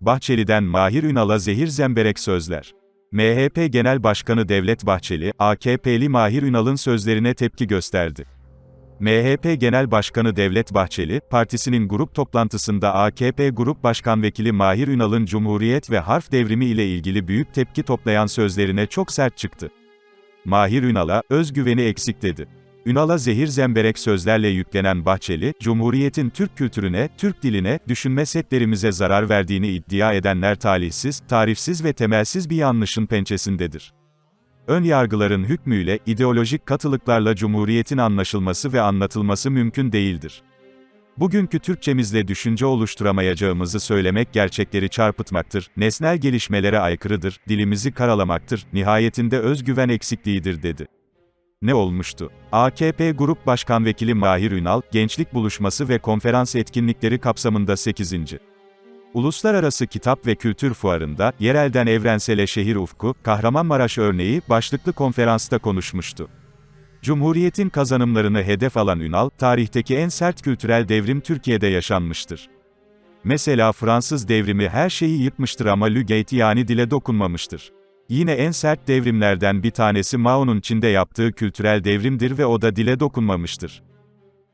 Bahçeli'den Mahir Ünal'a zehir zemberek sözler. MHP Genel Başkanı Devlet Bahçeli, AKP'li Mahir Ünal'ın sözlerine tepki gösterdi. MHP Genel Başkanı Devlet Bahçeli, partisinin grup toplantısında AKP Grup Başkan Vekili Mahir Ünal'ın Cumhuriyet ve harf devrimi ile ilgili büyük tepki toplayan sözlerine çok sert çıktı. Mahir Ünal'a, özgüveni eksik dedi. Ünal'a zehir zemberek sözlerle yüklenen Bahçeli, Cumhuriyet'in Türk kültürüne, Türk diline, düşünme setlerimize zarar verdiğini iddia edenler talihsiz, tarifsiz ve temelsiz bir yanlışın pençesindedir. Ön yargıların hükmüyle, ideolojik katılıklarla Cumhuriyet'in anlaşılması ve anlatılması mümkün değildir. Bugünkü Türkçemizle düşünce oluşturamayacağımızı söylemek gerçekleri çarpıtmaktır, nesnel gelişmelere aykırıdır, dilimizi karalamaktır, nihayetinde özgüven eksikliğidir dedi. Ne olmuştu? AKP Grup Başkan Vekili Mahir Ünal, Gençlik Buluşması ve Konferans etkinlikleri kapsamında 8. Uluslararası Kitap ve Kültür Fuarı'nda, Yerelden Evrensele Şehir Ufku, Kahramanmaraş örneği, başlıklı konferansta konuşmuştu. Cumhuriyetin kazanımlarını hedef alan Ünal, tarihteki en sert kültürel devrim Türkiye'de yaşanmıştır. Mesela Fransız devrimi her şeyi yıkmıştır ama lügate yani dile dokunmamıştır. Yine en sert devrimlerden bir tanesi Mao'nun Çin'de yaptığı kültürel devrimdir ve o da dile dokunmamıştır.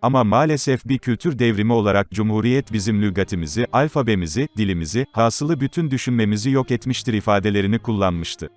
Ama maalesef bir kültür devrimi olarak Cumhuriyet bizim lügatimizi, alfabemizi, dilimizi, hasılı bütün düşünmemizi yok etmiştir ifadelerini kullanmıştı.